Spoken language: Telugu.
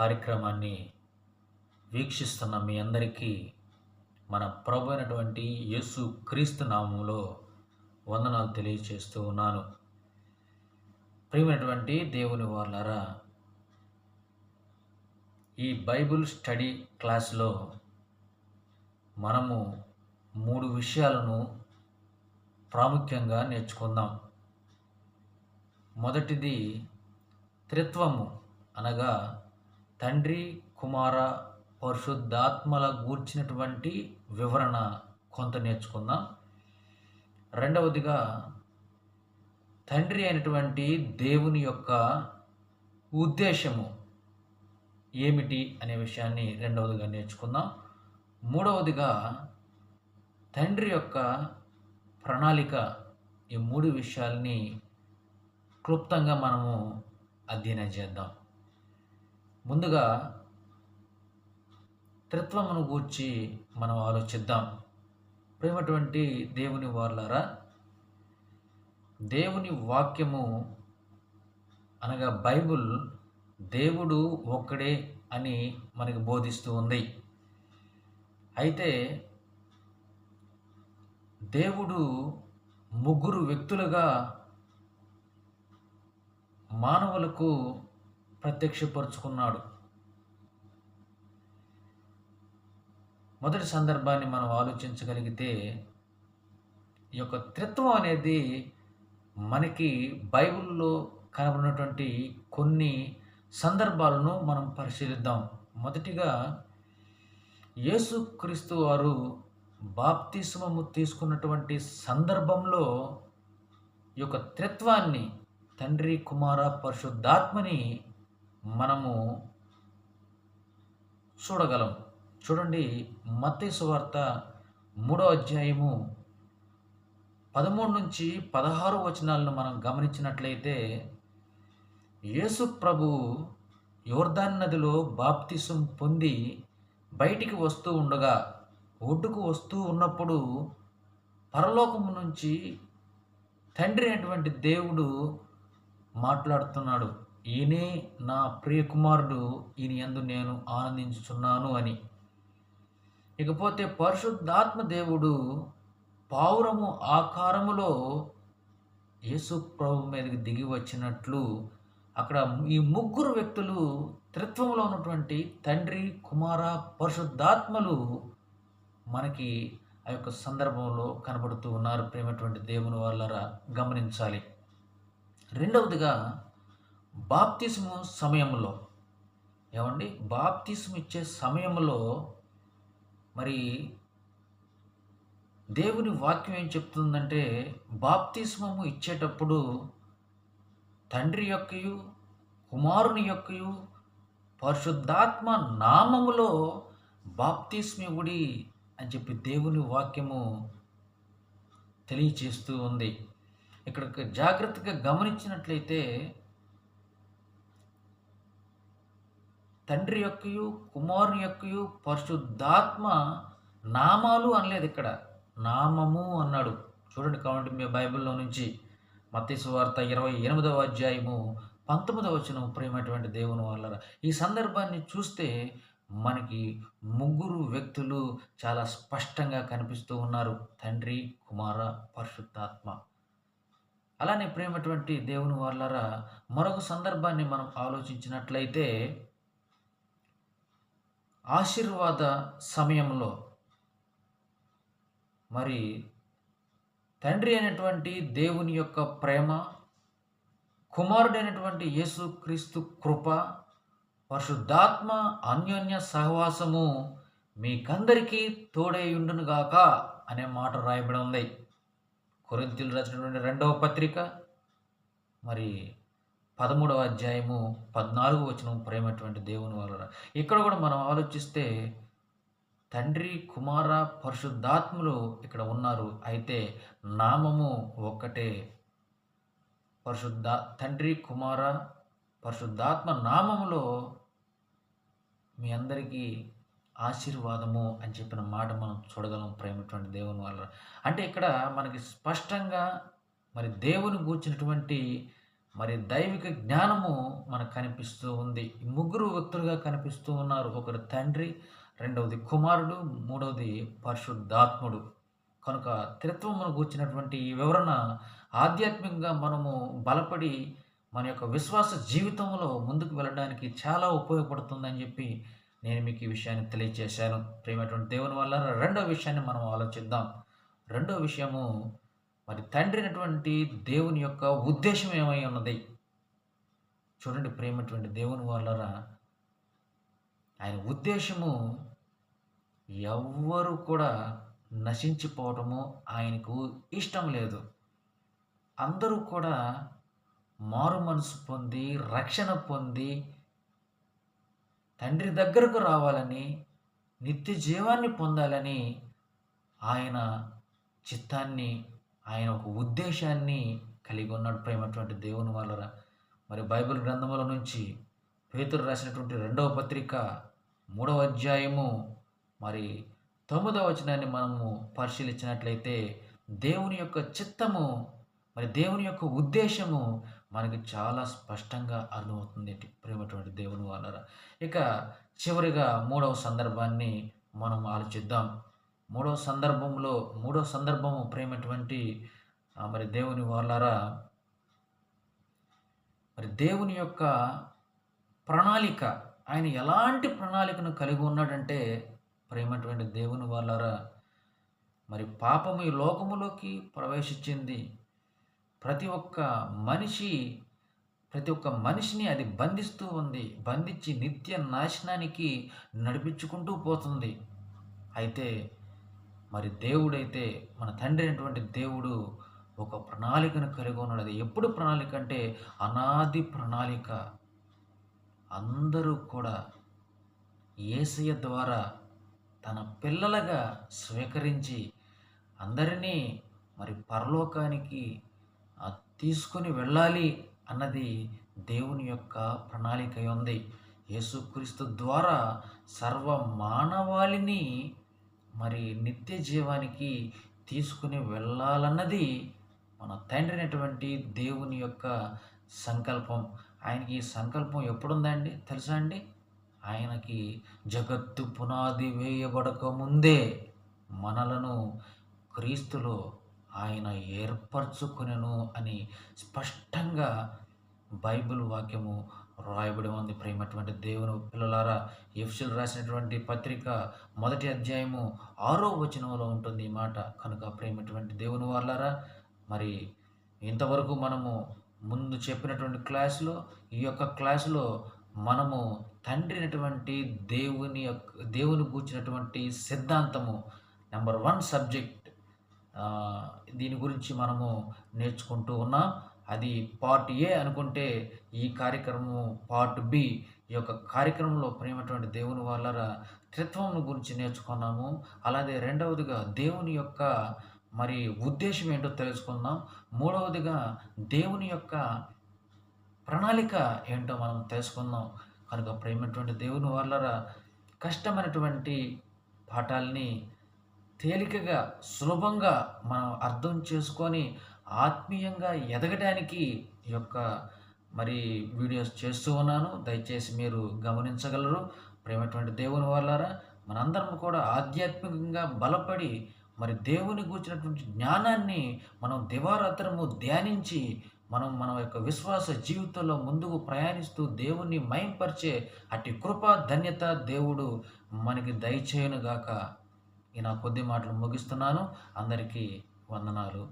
కార్యక్రమాన్ని వీక్షిస్తున్న మీ అందరికీ మన ప్రభు అయినటువంటి యేసు క్రీస్తు నామంలో వందనాలు తెలియచేస్తూ ఉన్నాను. ప్రియమైనటువంటి దేవుని వాళ్ళారా ఈ బైబిల్ స్టడీ క్లాస్లో మనము మూడు విషయాలను ప్రాముఖ్యంగా నేర్చుకుందాం. మొదటిది త్రిత్వము అనగా తండ్రి కుమార పరిశుద్ధాత్మల గూర్చినటువంటి వివరణ కొంత నేర్చుకుందాం. రెండవదిగా తండ్రి అయినటువంటి దేవుని యొక్క ఉద్దేశము ఏమిటి అనే విషయాన్ని రెండవదిగా నేర్చుకుందాం. మూడవదిగా తండ్రి యొక్క ప్రణాళిక ఈ మూడు విషయాల్ని క్లుప్తంగా మనము అధ్యయనం చేద్దాం. ముందుగా త్రిత్వమును గూర్చి మనం ఆలోచిద్దాం. ప్రేమటువంటి దేవుని వాళ్ళారా దేవుని వాక్యము అనగా బైబుల్ దేవుడు ఒక్కడే అని మనకి బోధిస్తూ ఉంది. అయితే దేవుడు ముగ్గురు వ్యక్తులుగా మానవులకు ప్రత్యక్షపరుచుకున్నాడు. మొదటి సందర్భాన్ని మనం ఆలోచించగలిగితే ఈ యొక్క త్రిత్వం అనేది మనకి బైబిల్లో కనబడినటువంటి కొన్ని సందర్భాలను మనం పరిశీలిద్దాం. మొదటిగా యేసుక్రీస్తు వారు బాప్తిస్మము తీసుకున్నటువంటి సందర్భంలో ఈ యొక్క త్రిత్వాన్ని తండ్రి కుమార పరిశుద్ధాత్మని మనము చూడగలం. చూడండి మత్తి సువార్త మూడో అధ్యాయము పదమూడు నుంచి పదహారు వచనాలను మనం గమనించినట్లయితే యేసు ప్రభు యోర్దాన్ నదిలో బాప్తిసం పొంది బయటికి వస్తూ ఉండగా ఒడ్డుకు వస్తూ ఉన్నప్పుడు పరలోకము నుంచి తండ్రి అయినటువంటి దేవుడు మాట్లాడుతున్నాడు. ఈయనే నా ప్రియ కుమారుడు ఈయన ఎందు నేను ఆనందించుచున్నాను అని. ఇకపోతే పరిశుద్ధాత్మ దేవుడు పావురము ఆకారములో యేసు ప్రభు మీదకి దిగి వచ్చినట్లు అక్కడ ఈ ముగ్గురు వ్యక్తులు త్రిత్వంలో ఉన్నటువంటి తండ్రి కుమార పరిశుద్ధాత్మలు మనకి ఆ యొక్క సందర్భంలో కనబడుతూ ఉన్నారు. ప్రేమటువంటి దేవుని వాళ్ళరా గమనించాలి. రెండవదిగా బాప్తిస్ము సమయంలో ఏమండి? బాప్తిస్ము ఇచ్చే సమయంలో మరి దేవుని వాక్యం ఏం చెప్తుందంటే బాప్తిస్మము ఇచ్చేటప్పుడు తండ్రి యొక్కయు కుమారుని యొక్కయు పరిశుద్ధాత్మ నామములో బాప్తిస్మివుడి అని చెప్పి దేవుని వాక్యము తెలియచేస్తూ ఉంది. ఇక్కడ జాగ్రత్తగా గమనించినట్లయితే తండ్రి యొక్కయు కుమారుని యొక్కయు పరిశుద్ధాత్మ నామాలు అనలేదు ఇక్కడ. నామము అన్నాడు. చూడండి కావండి మీ బైబిల్లో నుంచి. మత్తయి వార్త ఇరవై ఎనిమిదవ అధ్యాయము పంతొమ్మిదవ వచనం ప్రేమటువంటి దేవుని వాళ్ళ ఈ సందర్భాన్ని చూస్తే మనకి ముగ్గురు వ్యక్తులు చాలా స్పష్టంగా కనిపిస్తూ ఉన్నారు. తండ్రి కుమార పరిశుద్ధాత్మ. అలానే ప్రేమటువంటి దేవుని వాళ్ళరా మరొక సందర్భాన్ని మనం ఆలోచించినట్లయితే ఆశీర్వాద సమయంలో మరి తండ్రి అయినటువంటి దేవుని యొక్క ప్రేమ కుమారుడైనటువంటి యేసుక్రీస్తు కృప పరిశుద్ధాత్మ అన్యోన్య సహవాసము మీకందరికీ తోడేయుండునుగాక అనే మాట రాయబడి ఉంది. కొరింతలు రచినటువంటి రెండవ పత్రిక మరి పదమూడవ అధ్యాయము పద్నాలుగు వచనం ప్రేమటువంటి దేవుని వలన. ఇక్కడ కూడా మనం ఆలోచిస్తే తండ్రి కుమార పరిశుద్ధాత్ములు ఇక్కడ ఉన్నారు. అయితే నామము ఒక్కటే. పరిశుద్ధ తండ్రి కుమార పరిశుద్ధాత్మ నామములో మీ అందరికీ ఆశీర్వాదము అని చెప్పిన మాట మనం చూడగలం ప్రేమటువంటి దేవుని వల్ల అంటే ఇక్కడ మనకి స్పష్టంగా మరి దేవుని గూర్చినటువంటి మరి దైవిక జ్ఞానము మనకు కనిపిస్తూ ఉంది. ముగ్గురు వ్యక్తులుగా కనిపిస్తూ ఉన్నారు. ఒకరు తండ్రి రెండవది కుమారుడు మూడవది పరిశుద్ధాత్ముడు. కనుక త్రిత్వమును కూర్చినటువంటి ఈ వివరణ ఆధ్యాత్మికంగా మనము బలపడి మన యొక్క విశ్వాస జీవితంలో ముందుకు వెళ్ళడానికి చాలా ఉపయోగపడుతుందని చెప్పి నేను మీకు ఈ విషయాన్ని తెలియజేశాను. ప్రేమటువంటి దేవుని వల్ల రెండో విషయాన్ని మనం ఆలోచిద్దాం. రెండో విషయము మరి తండ్రి అయినటువంటి దేవుని యొక్క ఉద్దేశం ఏమై ఉన్నది? చూడండి ప్రేమటువంటి దేవుని వాళ్ళరా ఆయన ఉద్దేశము ఎవ్వరు కూడా నశించిపోవటము ఆయనకు ఇష్టం లేదు. అందరూ కూడా మారు మనసు పొంది రక్షణ పొంది తండ్రి దగ్గరకు రావాలని నిత్య జీవాన్ని పొందాలని ఆయన చిత్తాన్ని ఆయన ఒక ఉద్దేశాన్ని కలిగి ఉన్నాడు ప్రేమటువంటి దేవుని వలన. మరి బైబిల్ గ్రంథముల నుంచి పేతురు రాసినటువంటి రెండవ పత్రిక మూడవ అధ్యాయము మరి తొమ్మిదవ వచనాన్ని మనము పరిశీలించినట్లయితే దేవుని యొక్క చిత్తము మరి దేవుని యొక్క ఉద్దేశము మనకి చాలా స్పష్టంగా అర్థమవుతుంది ప్రేమటువంటి దేవుని వాళ్ళ ఇక చివరిగా మూడవ సందర్భాన్ని మనం ఆలోచిద్దాం. మూడవ సందర్భంలో మూడవ సందర్భము ప్రేమటువంటి మరి దేవుని వాళ్ళారా? మరి దేవుని యొక్క ప్రణాళిక ఆయన ఎలాంటి ప్రణాళికను కలిగి ఉన్నాడంటే ప్రేమటువంటి దేవుని వాళ్ళారా? మరి పాపము ఈ లోకములోకి ప్రవేశించింది. ప్రతి ఒక్క మనిషి ప్రతి ఒక్క మనిషిని అది బంధిస్తూ ఉంది. బంధించి నిత్య నాశనానికి నడిపించుకుంటూ పోతుంది. అయితే మరి దేవుడైతే మన తండ్రి అయినటువంటి దేవుడు ఒక ప్రణాళికను కలిగి ఉన్నాడు. అది ఎప్పుడు ప్రణాళిక అంటే అనాది ప్రణాళిక. అందరూ కూడా ఏసయ్య ద్వారా తన పిల్లలుగా స్వీకరించి అందరినీ మరి పరలోకానికి తీసుకొని వెళ్ళాలి అన్నది దేవుని యొక్క ప్రణాళిక ఉంది. యేసుక్రీస్తు ద్వారా సర్వ మానవాళిని మరి నిత్య జీవానికి తీసుకుని వెళ్ళాలన్నది మన తండ్రి అయినటువంటి దేవుని యొక్క సంకల్పం. ఆయనకి ఈ సంకల్పం ఎప్పుడుందండి? తెలుసా అండి? ఆయనకి జగత్తు పునాది వేయబడక ముందే మనలను క్రీస్తులో ఆయన ఏర్పరచుకునను అని స్పష్టంగా బైబిల్ వాక్యము రాయబడి ఉంది. ప్రేమటువంటి దేవుని పిల్లలారా ఎఫ్సిల్ రాసినటువంటి పత్రిక మొదటి అధ్యాయము ఆరో వచనంలో ఉంటుంది ఈ మాట. కనుక ప్రేమటువంటి దేవుని వాళ్ళారా మరి ఇంతవరకు మనము ముందు చెప్పినటువంటి క్లాసులో ఈ యొక్క క్లాసులో మనము తండ్రినటువంటి దేవుని యొక్క దేవుని కూర్చినటువంటి సిద్ధాంతము నెంబర్ వన్ సబ్జెక్ట్ దీని గురించి మనము నేర్చుకుంటూ ఉన్నాం. అది పార్ట్ ఏ అనుకుంటే ఈ కార్యక్రమం పార్ట్ బి ఈ యొక్క కార్యక్రమంలో ప్రేమటువంటి దేవుని వాళ్ళ త్రిత్వం గురించి నేర్చుకున్నాము. అలాగే రెండవదిగా దేవుని యొక్క మరి ఉద్దేశం ఏంటో తెలుసుకుందాం. మూడవదిగా దేవుని యొక్క ప్రణాళిక ఏంటో మనం తెలుసుకుందాం. కనుక ప్రేమటువంటి దేవుని వాళ్ళ కష్టమైనటువంటి పాఠాలని తేలికగా సులభంగా మనం అర్థం చేసుకొని ఆత్మీయంగా ఎదగడానికి ఈ యొక్క మరి వీడియోస్ చేస్తూ ఉన్నాను. దయచేసి మీరు గమనించగలరు. ప్రేమటువంటి దేవుని వాళ్ళారా మనందరం కూడా ఆధ్యాత్మికంగా బలపడి మరి దేవుని కూర్చున్నటువంటి జ్ఞానాన్ని మనం దివారాత్రము ధ్యానించి మనం మన యొక్క విశ్వాస జీవితంలో ముందుకు ప్రయాణిస్తూ దేవుణ్ణి మయంపరిచే అట్టి కృప ధన్యత దేవుడు మనకి దయచేయనుగాక. ఈ నా కొద్ది మాటలు ముగిస్తున్నాను. అందరికీ వందనాలు.